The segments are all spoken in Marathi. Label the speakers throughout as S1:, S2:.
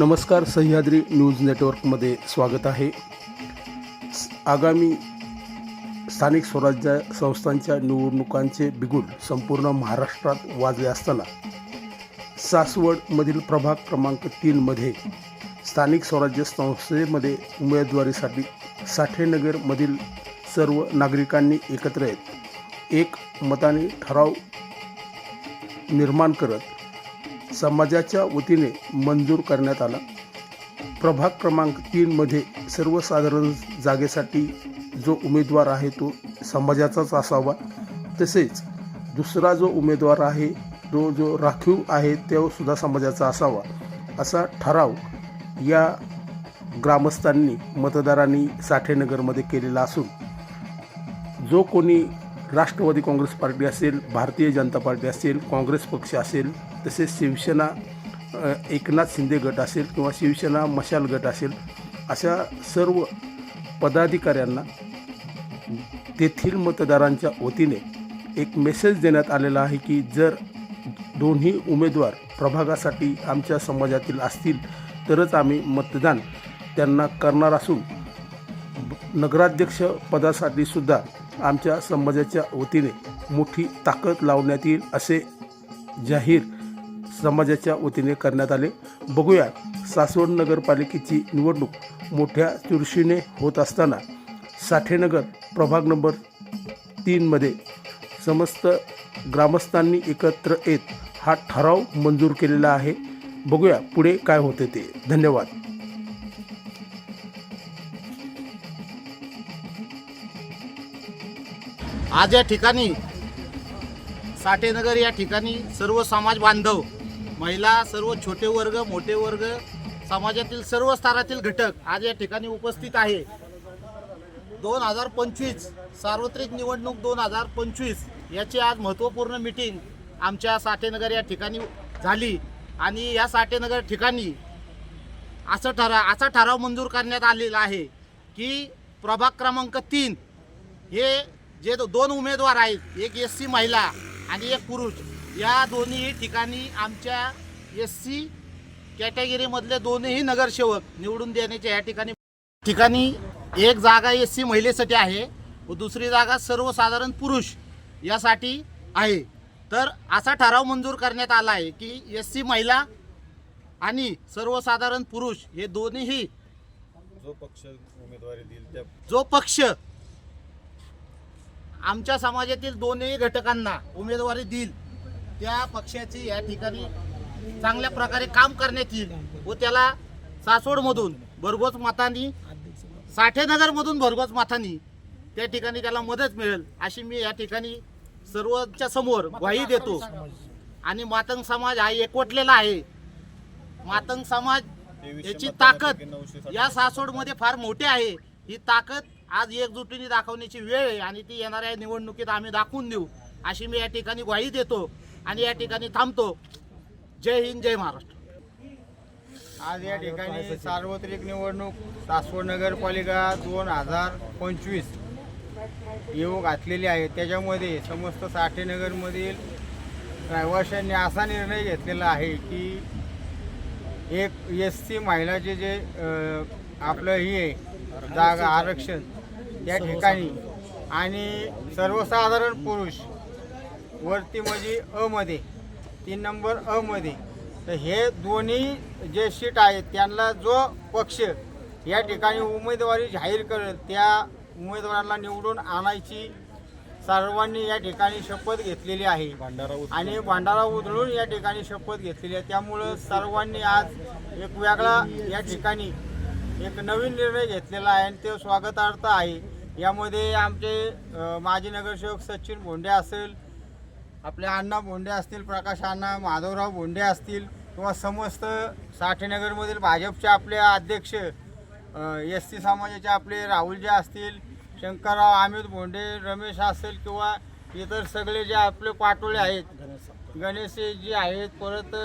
S1: नमस्कार सह्याद्री न्यूज नेटवर्कमध्ये स्वागत आहे. आगामी स्थानिक स्वराज्य संस्थांच्या निवडणुकांचे बिगुल संपूर्ण महाराष्ट्रात वाजले असताना सासवडमधील प्रभाग क्रमांक तीनमध्ये स्थानिक स्वराज्य संस्थेमध्ये उमेदवारीसाठी साठेनगरमधील सर्व नागरिकांनी एकत्र येत एक मताने ठराव निर्माण करत समाजाच्या वतीने मंजूर करण्यात आला. प्रभाग क्रमांक तीनमध्ये सर्वसाधारण जागेसाठी जो उमेदवार आहे तो समाजाचाच असावा. तसेच दुसरा जो उमेदवार आहे तो जो राखीव आहे तो सुद्धा समाजाचा असावा. असा ठराव या ग्रामस्थांनी मतदारांनी साठेनगरमध्ये केलेला असून जो कोणी राष्ट्रवादी काँग्रेस पार्टी असेल भारतीय जनता पार्टी असेल काँग्रेस पक्ष असेल तसेच शिवसेना एकनाथ शिंदे गट असेल किंवा शिवसेना मशाल गट असेल अशा सर्व पदाधिकाऱ्यांना तेथील मतदारांच्या वतीने एक मेसेज देण्यात आलेला आहे की जर दोन्ही उमेदवार प्रभागासाठी आमच्या समाजातील असतील तरच आम्ही मतदान त्यांना करणार असून नगराध्यक्ष पदासाठी सुद्धा आमच्या समाजाच्या वतीने मोठी ताकद लावण्यात येईल असे जाहीर समाजाच्या वतीने करण्यात आले. बघूया सासवड नगरपालिकेची निवडणूक मोठ्या चुरशीने होत असताना साठेनगर प्रभाग नंबर तीनमध्ये समस्त ग्रामस्थांनी एकत्र येत हा ठराव मंजूर केलेला आहे. बघूया पुढे काय होते ते. धन्यवाद.
S2: आज या ठिकाणी साठेनगर या ठिकाणी सर्व समाज बांधव महिला सर्व छोटे वर्ग मोठे वर्ग समाजातील सर्व स्तरातील घटक आज या ठिकाणी उपस्थित आहे. दोन हजार पंचवीस सार्वत्रिक निवडणूक दोन हजार पंचवीस याची आज महत्त्वपूर्ण मिटिंग आमच्या साठेनगर या ठिकाणी झाली. आणि या साठेनगर ठिकाणी असं ठरा असा ठराव मंजूर करण्यात आलेला आहे की प्रभाग क्रमांक तीन हे जे दो- दोन उमेदवार आहेत एक एस सी महिला आणि एक पुरुष या दोन्ही ठिकाणी आमच्या एस सी कॅटेगरीमधले दोन्ही नगरसेवक निवडून देण्याच्या या ठिकाणी ठिकाणी एक जागा एस सी महिलेसाठी आहे व दुसरी जागा सर्वसाधारण पुरुष यासाठी आहे. तर असा ठराव मंजूर करण्यात आला आहे की एस सी महिला आणि सर्वसाधारण पुरुष हे दोन्हीही
S3: जो पक्ष उमेदवारी देईल त्या
S2: जो पक्ष आमच्या समाजातील दोन्ही घटकांना उमेदवारी देईल. त्या पक्षाची या ठिकाणी चांगल्या प्रकारे काम करण्यात येईल व त्याला सासवडमधून भरघोस मतांनी साठेनगरमधून भरघोस मतांनी त्या ठिकाणी त्याला मदत मिळेल अशी मी या ठिकाणी सर्वांच्या समोर ग्वाही देतो. आणि मातंग समाज हा एकवटलेला आहे. मातंग समाज याची ताकद या सासवडमध्ये फार मोठी आहे. ही ताकद आज एकजुटीने दाखवण्याची वेळ आहे आणि ती येणाऱ्या निवडणुकीत आम्ही दाखवून देऊ. अशी मी या ठिकाणी ग्वाही देतो आणि या ठिकाणी थांबतो. जय हिंद जय महाराष्ट्र.
S4: आज या ठिकाणी सार्वत्रिक निवडणूक सासवड नगरपालिका दोन हजार पंचवीस येऊ घातलेली आहे. त्याच्यामध्ये समस्त साठेनगरमधील रहिवाशांनी असा निर्णय घेतलेला आहे की एक एस सी महिलाचे जे आपलं ही आहे जागा आरक्षण त्या ठिकाणी. आणि सर्वसाधारण पुरुष वरती म्हणजे अ मध्ये तीन नंबर अ मध्ये. तर हे दोन्ही जे सीट आहेत त्यांना जो पक्ष या ठिकाणी उमेदवारी जाहीर करेल त्या उमेदवाराला निवडून आणायची सर्वांनी या ठिकाणी शपथ घेतलेली आहे.
S3: भांडारा
S4: आणि भांडारा उधळून या ठिकाणी शपथ घेतलेली आहे. त्यामुळं सर्वांनी आज एक वेगळा या ठिकाणी एक नवीन निर्णय घेतलेला आहे आणि ते स्वागतार्थ आहे. यामध्ये आमचे माजी नगरसेवक सचिन भोंडे असेल आपले अण्णा भोंडे असतील प्रकाश अण्णा माधवराव भोंडे असतील किंवा समस्त साठेनगरमधील भाजपचे आपले अध्यक्ष एस सी समाजाचे आपले राहुलजी असतील शंकरराव अमित भोंडे रमेश असेल किंवा इतर सगळे जे आपले पाटोळे आहेत गणेश जे आहेत परत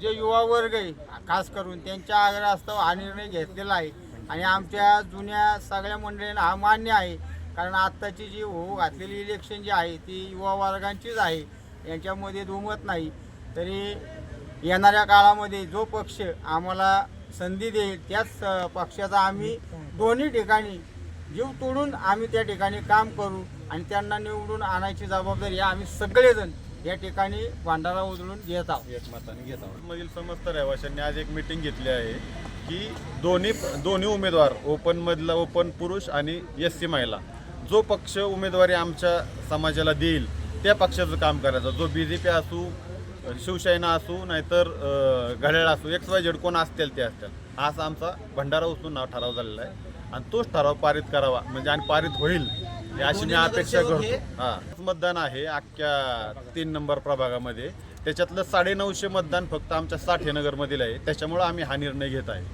S4: जे युवा वर्ग आहे खास करून त्यांच्या आग्रहास्तव हा निर्णय घेतलेला आहे. आणि आमच्या जुन्या सगळ्या मंडळींना हा मान्य आहे. कारण आत्ताची जी होऊ घातलेली इलेक्शन जी आहे ती युवा वर्गांचीच आहे. यांच्यामध्ये दुमत नाही. तरी येणाऱ्या काळामध्ये जो पक्ष आम्हाला संधी देईल त्याच पक्षाचा आम्ही दोन्ही ठिकाणी जीव तोडून आम्ही त्या ठिकाणी काम करू आणि त्यांना निवडून आणायची जबाबदारी आम्ही सगळेजण या ठिकाणी भांडारा उजळून घेत आहोत.
S3: एकमताने घेत आहोत. मधील समस्त रहिवाशांनी आज एक मिटिंग घेतली आहे की दोन्ही दोन्ही उमेदवार ओपन मधला ओपन पुरुष आणि एस सी महिला. जो पक्ष उमेदवारी आमच्या समाजाला देईल त्या पक्षाचं काम करायचं. जो बी जे पी असू शिवसेना असू नाहीतर घड्याळ असू एक्स वाय झेड कोण असतील ते असतील. असा आमचा भंडारा उचलून नाव ठराव झालेला आहे. आणि तोच ठराव पारित करावा. म्हणजे आणि पारित होईल. अशी मी अपेक्षा करतो. हा मतदान आहे अख्ख्या तीन नंबर प्रभागामध्ये. त्याच्यातलं साडेनऊशे मतदान फक्त आमच्या साठे नगरमधील आहे. त्याच्यामुळं आम्ही हा निर्णय घेत आहे.